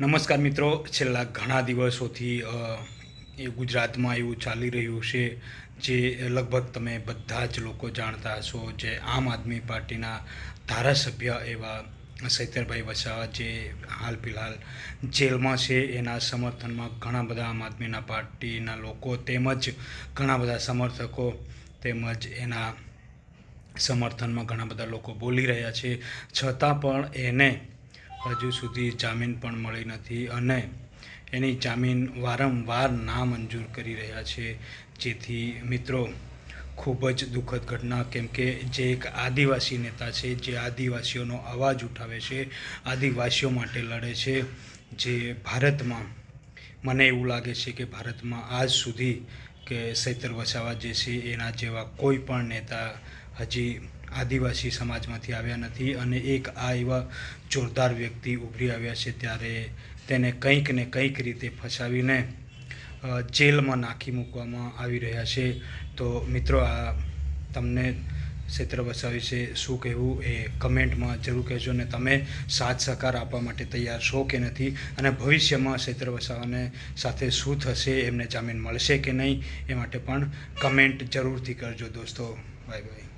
નમસ્કાર મિત્રો, છેલ્લા ઘણા દિવસોથી એ ગુજરાતમાં એવું ચાલી રહ્યું છે જે લગભગ તમે બધા જ લોકો જાણતા હશો જે આમ આદમી પાર્ટીના ધારાસભ્ય એવા સૈતરભાઈ વસાવા જે હાલ ફિલહાલ જેલમાં છે. એના સમર્થનમાં ઘણા બધા આમ આદમીના પાર્ટીના લોકો તેમજ ઘણા બધા સમર્થકો તેમજ એના સમર્થનમાં ઘણા બધા લોકો બોલી રહ્યા છે. છતાં પણ એને હજુ સુધી જામીન પણ મળી નથી અને એની જામીન વારંવાર નામંજૂર કરી રહ્યા છે. જેથી મિત્રો, ખૂબ જ દુઃખદ ઘટના, કેમ કે જે એક આદિવાસી નેતા છે, જે આદિવાસીઓનો અવાજ ઉઠાવે છે, આદિવાસીઓ માટે લડે છે, જે ભારતમાં, મને એવું લાગે છે કે ભારતમાં આજ સુધી કે સૈતર વસાવા જે છે, એના જેવા કોઈ પણ નેતા હજી આદિવાસી સમાજમાંથી આવ્યા નથી અને એક આ એવા જોરદાર વ્યક્તિ ઉભરી આવ્યા છે ત્યારે તેને કંઈક ને કંઈક રીતે ફસાવીને જેલમાં નાખી મૂકવામાં આવી રહ્યા છે. તો મિત્રો, આ તમને ક્ષેત્ર વસાવા વિશે શું કહેવું એ કમેન્ટમાં જરૂર કહેજો ને તમે સાથ સહકાર આપવા માટે તૈયાર છો કે નથી અને ભવિષ્યમાં ક્ષેત્ર વસાવાને સાથે શું થશે એમને જામીન મળશે કે નહીં એ માટે પણ કમેન્ટ જરૂરથી કરજો દોસ્તો. Bye bye.